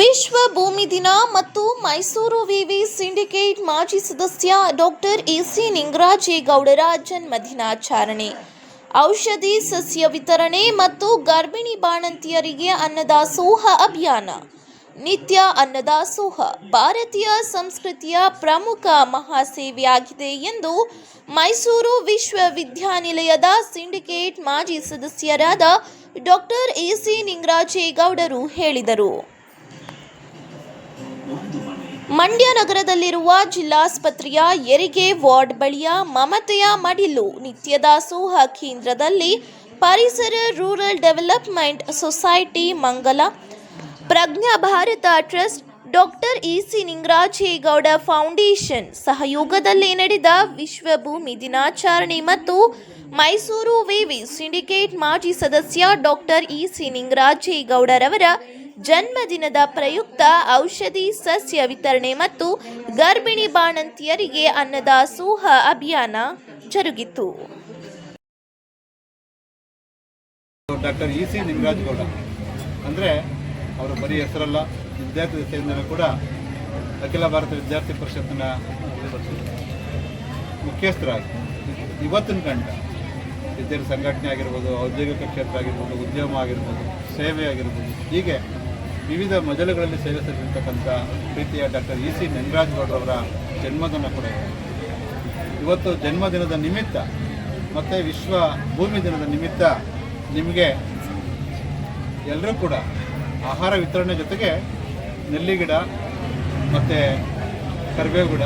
ವಿಶ್ವ ಭೂಮಿ ದಿನ ಮತ್ತು ಮೈಸೂರು ವಿವಿ ಸಿಂಡಿಕೇಟ್ ಮಾಜಿ ಸದಸ್ಯ ಡಾಕ್ಟರ್ ಎಸಿ ನಿಂಗರಾಜೇಗೌಡರ ಜನ್ಮ ಜನ್ಮದಿನಾಚರಣೆ. ಔಷಧಿ ಸಸ್ಯ ವಿತರಣೆ ಮತ್ತು ಗರ್ಭಿಣಿ ಬಾಣಂತಿಯರಿಗೆ ಅನ್ನದಾಸೋಹ ಅಭಿಯಾನ. ನಿತ್ಯ ಅನ್ನದಾಸೋಹ ಭಾರತೀಯ ಸಂಸ್ಕೃತಿಯ ಪ್ರಮುಖ ಮಹಾಸೇವೆಯಾಗಿದೆ ಎಂದು ಮೈಸೂರು ವಿಶ್ವವಿದ್ಯಾನಿಲಯದ ಸಿಂಡಿಕೇಟ್ ಮಾಜಿ ಸದಸ್ಯರಾದ ಡಾಕ್ಟರ್ ಎಸಿ ನಿಂಗರಾಜೇಗೌಡರು ಹೇಳಿದರು. ಮಂಡ್ಯ ನಗರದಲ್ಲಿರುವ ಜಿಲ್ಲಾಸ್ಪತ್ರೆಯ ಎರಿಗೆ ವಾರ್ಡ್ ಬಳಿಯ ಮಮತೆಯ ಮಡಿಲು ನಿತ್ಯದಾಸೋಹ ಕೇಂದ್ರದಲ್ಲಿ ಪರಿಸರ rural development society Mangala, Prajna Bharat trust, doctor E C Ningarajegowda foundation ಸಹಯೋಗದಲ್ಲಿ ನಡೆದ ವಿಶ್ವ ಭೂಮಿ ದಿನಾಚರಣೆ ಮತ್ತು ಮೈಸೂರು ವಿವಿ ಸಿಂಡಿಕೇಟ್ ಮಾಜಿ ಸದಸ್ಯ ಡಾಕ್ಟರ್ ಇ ಸಿ ನಿಂಗರಾಜೇಗೌಡರವರ ಜನ್ಮದಿನದ ಪ್ರಯುಕ್ತ ಔಷಧಿ ಸಸ್ಯ ವಿತರಣೆ ಮತ್ತು ಗರ್ಭಿಣಿ ಬಾಣಂತಿಯರಿಗೆ ಅನ್ನದಾಸೋಹ ಅಭಿಯಾನ ಜರುಗಿತು. Doctor E C Ningarajagowda. ಅಂದರೆ ಅವರು ಬರೀ ಹೆಸರಲ್ಲ, ವಿದ್ಯಾರ್ಥಿ ದಶೆಯಿಂದಲೂ ಕೂಡ ಅಖಿಲ ಭಾರತ ವಿದ್ಯಾರ್ಥಿ ಪರಿಷತ್ತಿನ ಮುಖ್ಯಸ್ಥರಾಗಿ ಇವತ್ತಿನ ಗಂಟ ವಿದ್ಯಾರ್ಥಿ ಸಂಘಟನೆ ಆಗಿರ್ಬೋದು, ಔದ್ಯೋಗಿಕ ಕ್ಷೇತ್ರ ಆಗಿರ್ಬೋದು, ಉದ್ಯಮ ಆಗಿರ್ಬೋದು, ಸೇವೆ ಆಗಿರ್ಬೋದು, ಹೀಗೆ ವಿವಿಧ ಮಜಲುಗಳಲ್ಲಿ ಸೇವೆ ಸಲ್ಲಿರ್ತಕ್ಕಂಥ ಪ್ರೀತಿಯ ಡಾಕ್ಟರ್ ಇ ಸಿ ಗೌಡ್ರವರ ಜನ್ಮದಿನ ಕೂಡ ಇದೆ. ಇವತ್ತು ಜನ್ಮದಿನದ ನಿಮಿತ್ತ ಮತ್ತು ವಿಶ್ವ ಭೂಮಿ ದಿನದ ನಿಮಿತ್ತ ನಿಮಗೆ ಎಲ್ಲರೂ ಕೂಡ ಆಹಾರ ವಿತರಣೆ ಜೊತೆಗೆ ನೆಲ್ಲಿ ಗಿಡ ಮತ್ತು ಕರಿಬೇವು ಗಿಡ,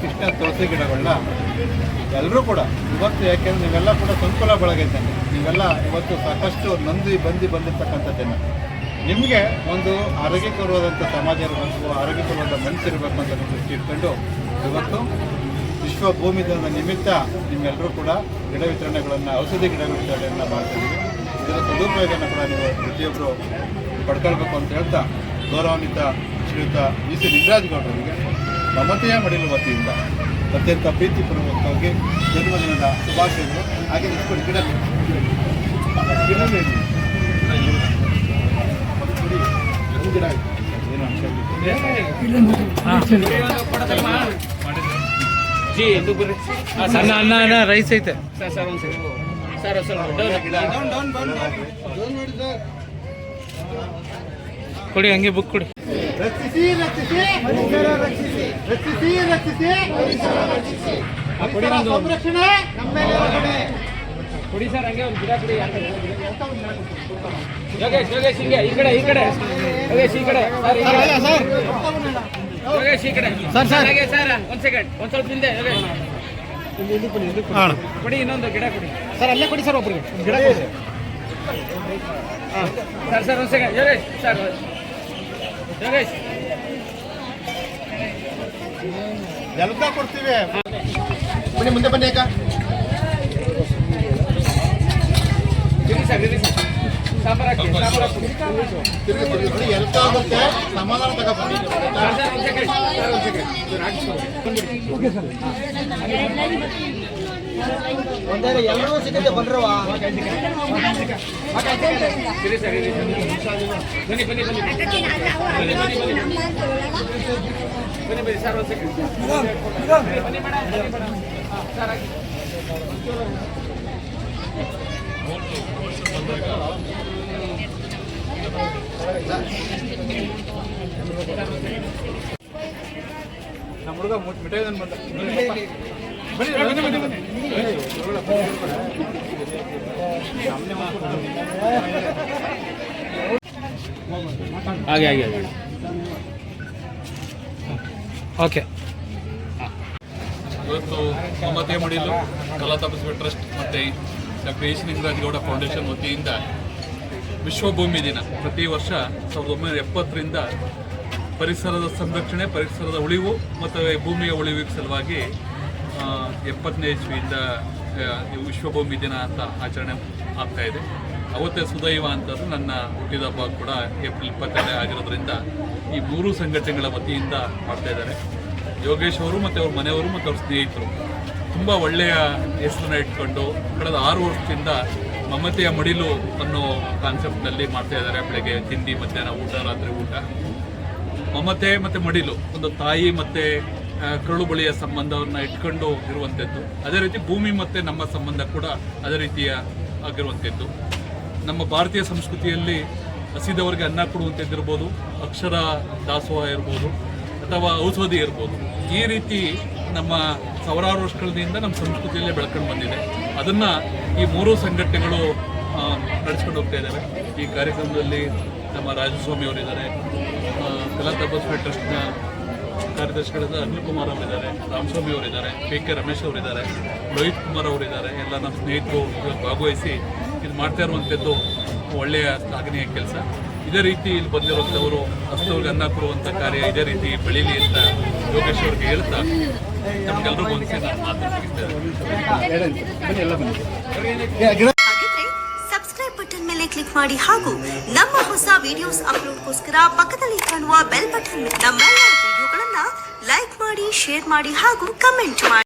ಕೃಷ್ಣ ತುಳಸಿ ಗಿಡಗಳನ್ನ ಎಲ್ಲರೂ ಕೂಡ ಇವತ್ತು ಯಾಕೆಂದರೆ ನೀವೆಲ್ಲ ಕೂಡ ಸಂಕುಲ ಬಳಗೈತೆ. ನೀವೆಲ್ಲ ಇವತ್ತು ಸಾಕಷ್ಟು ನಂದಿ ಬಂದು ಬಂದಿರ್ತಕ್ಕಂಥ ನಿಮಗೆ ಒಂದು ಆರೋಗ್ಯಕರವಾದಂಥ ಸಮಾಜ ಇರಬೇಕು ಆರೋಗ್ಯಕರವಾದ ಮನಸ್ಸಿರಬೇಕು ಅಂತ ದೃಷ್ಟಿ ಇಟ್ಕೊಂಡು ಇವತ್ತು ವಿಶ್ವ ಭೂಮಿ ದಿನದ ನಿಮಿತ್ತ ನಿಮ್ಮೆಲ್ಲರೂ ಕೂಡ ಗಿಡ ವಿತರಣೆಗಳನ್ನು, ಔಷಧಿ ಗಿಡ ವಿತರಣೆಯನ್ನು ಮಾಡ್ತಿದ್ದೀವಿ ಇದರ ಸದುಪಯೋಗನ ಕೂಡ ನೀವು ಪ್ರತಿಯೊಬ್ಬರು ಪಡ್ಕೊಳ್ಬೇಕು ಅಂತ ಹೇಳ್ತಾ ಗೌರವಾನ್ವಿತ ಶ್ರೀಯುತ ಬಿ ಸಿ ನಿಂಗರಾಜಗೌಡರಿಗೆ ಮಮತೆಯ ಮಡಿಲು ವತಿಯಿಂದ ಅತ್ಯಂತ ಪ್ರೀತಿಪೂರ್ವಕವಾಗಿ ಜನ್ಮದಿನದ ಶುಭಾಶಯಗಳು. ಹಾಗೆ ಗಿಡ ಗಿಡ ಸಣ್ಣ ಅನ್ನ ಅನ್ನ ರೈಸ್ ಐತೆ. ಸರ್ ಕೊಡಿ ಹಂಗೆ ಬುಕ್ ಕೊಡಿ. ರಕ್ಷಿಸಿ ರಕ್ಷಿಸಿ. ಪರಿಸರ ರಕ್ಷಿಸಿ. ರಕ್ಷಿಸಿ ರಕ್ಷಿಸಿ. ಪರಿಸರ ರಕ್ಷಿಸಿ. ಸಂರಕ್ಷಣೆ ನಮ್ಮೆಲ್ಲರ ಹೊಣೆ ಕೊಡಿ ಸರ್ ಹಂಗೆ ಒಂದು ಗಿಡ ಕೊಡಿ ಯೋಗೇಶ್ ಯೋಗೇಶ್ ಹಿಂಗೆ ಈ ಕಡೆ ಈ ಕಡೆ. ಯೋಗೇಶ್ ಈ ಕಡೆ. ಸರ್ ಯೋಗೇಶ್ ಈ ಕಡೆ. Sir sir. ಹಾಗೆ ಸರ್ ಒಂದು ಸೆಕೆಂಡ್ ಒಂದು ಸ್ವಲ್ಪ ಹಿಂದೆ ಯೋಗೇಶ್. ಕೊಡಿ ಇನ್ನೊಂದು ಗಿಡ ಕೊಡಿ. ಸರ್ ಅಲ್ಲೇ ಕೊಡಿ ಸರ್ ಒಬ್ರಿಗೆ. ಗಿಡ ಕೊಡಿ. ಸರ್ ಸರ್ ಒಂದು ಸೆಕೆಂಡ್ ಯೋಗೇಶ್ ಸರ್. ಯೋಗೇಶ್. ಎಲ್ಲ ಕೊಡ್ತೀವಿ. ಬನ್ನಿ ಮುಂದೆ ಬನ್ನಿ ಅಕ್ಕ. ಒಂದೇ ಎಲ್ಲರೂ ಸಿಗುತ್ತೆ ಬಂದ್ರವಾ ಬನ್ನಿ ಬನ್ನಿ ಬನ್ನಿ ಸರ್ ಒಂದು ಸೆಕೆಂಡ್ ನಮ್ಮ ಹುಡುಗ ಮಿಠಾಯಿ ಬಂದ. ಬನ್ನಿ ಬನ್ನಿ ಬನ್ನಿ ಬನ್ನಿ. ಹಾಗೆ ಹಾಗೆ ಹಾಗೆ. ಓಕೆ. ಇವತ್ತು ಮಮತೆ ಮಡಿಲು ಕಲಾ ತಪಸ್ವಿ ಟ್ರಸ್ಟ್ ಮತ್ತು ಡಾಕ್ಟರ್ ಎಸ್ ನಿಂಗರಾಜಗೌಡ ಫೌಂಡೇಶನ್ ವತಿಯಿಂದ ವಿಶ್ವಭೂಮಿ ದಿನ. ಪ್ರತಿ ವರ್ಷ ಸಾವಿರದ ಒಂಬೈನೂರ ಎಪ್ಪತ್ತರಿಂದ ಪರಿಸರದ ಸಂರಕ್ಷಣೆ, ಪರಿಸರದ ಉಳಿವು ಮತ್ತು ಭೂಮಿಯ ಉಳಿವಿಗೆ ಸಲುವಾಗಿ ಎಪ್ಪತ್ತನೇ ಇಸ್ವಿಯಿಂದ ವಿಶ್ವಭೂಮಿ ದಿನ ಅಂತ ಆಚರಣೆ ಆಗ್ತಾ ಇದೆ. ಅವತ್ತೇ ಸುದೈವ ಅಂತಂದ್ರೆ ನನ್ನ ಹುಟ್ಟಿದ ಹಬ್ಬ ಕೂಡ ಏಪ್ರಿಲ್ ಇಪ್ಪತ್ತೆರಡೇ ಆಗಿರೋದ್ರಿಂದ ಈ ಮೂರು ಸಂಘಟನೆಗಳ ವತಿಯಿಂದ ಮಾಡ್ತಾ ಇದ್ದಾರೆ. ಯೋಗೇಶ್ ಅವರು ಮತ್ತು ಅವ್ರ ಮನೆಯವರು ಮತ್ತು ಅವ್ರ ಸ್ನೇಹಿತರು. ತುಂಬ ಒಳ್ಳೆಯ ಹೆಸರನ್ನ ಇಟ್ಕೊಂಡು ಕಳೆದ ಆರು ವರ್ಷದಿಂದ ಮಮತೆಯ ಮಡಿಲು ಅನ್ನೋ ಕಾನ್ಸೆಪ್ಟ್ನಲ್ಲಿ ಮಾಡ್ತಾ ಇದ್ದಾರೆ ಬೆಳಗ್ಗೆ ತಿಂಡಿ, ಮಧ್ಯಾಹ್ನ ಊಟ, ರಾತ್ರಿ ಊಟ. ಮಮತೆ ಮತ್ತು ಮಡಿಲು, ಒಂದು ತಾಯಿ ಮತ್ತು ಕರುಳು ಬಳಿಯ ಸಂಬಂಧವನ್ನು ಇಟ್ಕೊಂಡು ಇರುವಂಥದ್ದು ಅದೇ ರೀತಿ ಭೂಮಿ ಮತ್ತು ನಮ್ಮ ಸಂಬಂಧ ಕೂಡ ಅದೇ ರೀತಿಯ ಆಗಿರುವಂಥದ್ದು ನಮ್ಮ ಭಾರತೀಯ ಸಂಸ್ಕೃತಿಯಲ್ಲಿ ಹಸಿದವರಿಗೆ ಅನ್ನ ಕೊಡುವಂಥದ್ದಿರ್ಬೋದು ಅಕ್ಷರ ದಾಸೋಹ ಇರ್ಬೋದು, ಅಥವಾ ಔಷಧಿ ಇರ್ಬೋದು. ಈ ರೀತಿ ನಮ್ಮ ಸಾವಿರಾರು ವರ್ಷಗಳಿಂದ ನಮ್ಮ ಸಂಸ್ಕೃತಿಯಲ್ಲೇ ಬೆಳ್ಕೊಂಡು ಬಂದಿದೆ. ಅದನ್ನು ಈ ಮೂರೂ ಸಂಘಟನೆಗಳು ನಡೆಸ್ಕೊಂಡು ಹೋಗ್ತಾ ಇದ್ದಾವೆ ಈ ಕಾರ್ಯಕ್ರಮದಲ್ಲಿ ನಮ್ಮ ರಾಜಸ್ವಾಮಿ ಅವರಿದ್ದಾರೆ. ಕಲಾ ತಪಸ್ವಿ ಟ್ರಸ್ಟ್ನ ಕಾರ್ಯದರ್ಶಿಗಳಾದ ಅನಿಲ್ ಕುಮಾರ್ ಅವರಿದ್ದಾರೆ ರಾಮಸ್ವಾಮಿ ಅವರಿದ್ದಾರೆ, ಕೆ ಕೆ ರಮೇಶ್ ಅವರಿದ್ದಾರೆ ರೋಹಿತ್ ಕುಮಾರ್ ಅವರಿದ್ದಾರೆ. ಎಲ್ಲ ನಮ್ಮ ಸ್ನೇಹಿತರು ಭಾಗವಹಿಸಿ ಇದು ಮಾಡ್ತಾ ಇರುವಂಥದ್ದು ಒಳ್ಳೆಯ ಶ್ಲಾಘನೀಯ ಕೆಲಸ. ಇದೇ ರೀತಿ ಇಲ್ಲಿ ಬಂದಿರುವಂಥವರು ಹಸ್ತವ್ರಿಗೆ ಅನ್ನ ಕೊಡುವಂಥ ಕಾರ್ಯ ಇದೇ ರೀತಿ ಬೆಳೀಲಿ ಅಂತ ಯೋಗೇಶ್ ಅವ್ರಿಗೆ ಹೇಳ್ತಾ ನಮ್ಗೆಲ್ರಿಗೂ ಒಂದ್ಸರಿ ನಾನು ಮಾತು ಮುಗಿಸ್ತೇನೆ ಬನ್ನಿ ಎಲ್ಲ ಬನ್ನಿ ಹಾಗಿದ್ರೆ ಸಬ್ಸ್ಕ್ರೈಬ್ ಬಟನ್ ಮೇಲೆ ಕ್ಲಿಕ್ ಮಾಡಿ ಹಾಗೂ ನಮ್ಮ ಹೊಸ ವಿಡಿಯೋಸ್ ಅಪ್ಲೋಡ್ಗೋಸ್ಕರ ಪಕ್ಕದಲ್ಲಿ ಕಾಣುವ ಬೆಲ್ ಬಟನ್ ನಮ್ಮೆಲ್ಲ ವಿಡಿಯೋಗಳನ್ನ ಲೈಕ್ ಮಾಡಿ ಶೇರ್ ಮಾಡಿ ಹಾಗೂ ಕಮೆಂಟ್ ಮಾಡಿ.